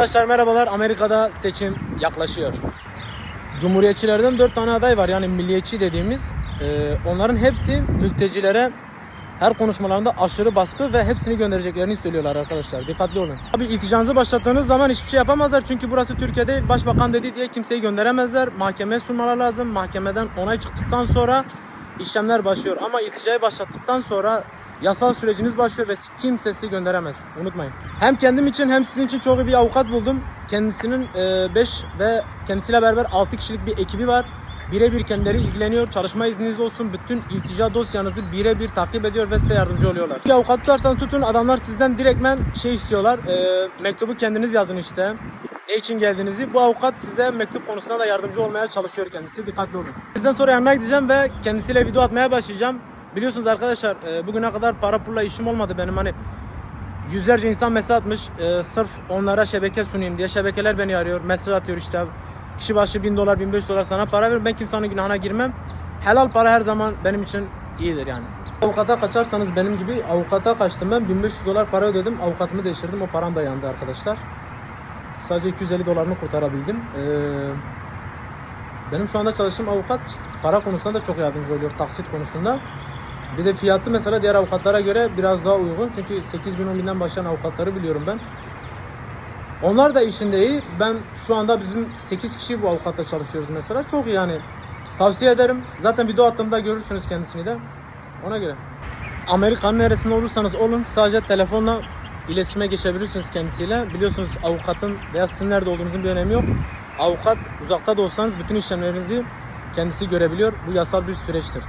Arkadaşlar merhabalar. Amerika'da seçim yaklaşıyor. Cumhuriyetçilerden 4 tane aday var yani milliyetçi dediğimiz. Ee, onların hepsi mültecilere her konuşmalarında aşırı baskı ve hepsini göndereceklerini söylüyorlar arkadaşlar. Dikkatli olun. Abi ilticanızı başlattığınız zaman hiçbir şey yapamazlar. Çünkü burası Türkiye değil. Başbakan dedi diye kimseyi gönderemezler. Mahkemeye sunmalar lazım. Mahkemeden onay çıktıktan sonra işlemler başlıyor. Ama ilticayı başlattıktan sonra yasal süreciniz başlıyor ve kimse sizi gönderemez. Unutmayın. Hem kendim için hem sizin için çok iyi bir avukat buldum. Kendisinin 5 ve kendisiyle beraber 6 kişilik bir ekibi var. Birebir kendileri ilgileniyor. Çalışma izniniz olsun. Bütün iltica dosyanızı birebir takip ediyor ve size yardımcı oluyorlar. Bir avukat tutarsanız tutun adamlar sizden direktmen şey istiyorlar. e, mektubu kendiniz yazın işte. Ne için geldiğinizi. Bu avukat size mektup konusunda da yardımcı olmaya çalışıyor kendisi. Dikkatli olun. Sizden sonra yanına gideceğim ve kendisiyle video atmaya başlayacağım. Biliyorsunuz arkadaşlar e, bugüne kadar para pulla işim olmadı benim. Hani yüzlerce insan mesaj atmış e, sırf onlara şebeke sunayım diye. Şebekeler beni arıyor mesaj atıyor işte kişi başı 1000 dolar 1500 dolar sana para ver ben kimsenin günahına girmem. Helal para her zaman benim için iyidir yani. Avukata kaçarsanız benim gibi avukata kaçtım ben. 1500 dolar para ödedim avukatımı değiştirdim. O param da yandı arkadaşlar. Sadece 250 dolarını kurtarabildim. Ee, benim şu anda çalıştığım avukat para konusunda da çok yardımcı oluyor taksit konusunda bir de fiyatı mesela diğer avukatlara göre biraz daha uygun. Çünkü 8 bin 10 binden başlayan avukatları biliyorum ben. Onlar da işinde iyi. Ben şu anda bizim 8 kişi bu avukatla çalışıyoruz mesela. Çok iyi yani. Tavsiye ederim. Zaten video attığımda görürsünüz kendisini de. Ona göre. Amerika'nın neresinde olursanız olun sadece telefonla iletişime geçebilirsiniz kendisiyle. Biliyorsunuz avukatın veya sizin nerede olduğunuzun bir önemi yok. Avukat uzakta da olsanız bütün işlemlerinizi kendisi görebiliyor. Bu yasal bir süreçtir.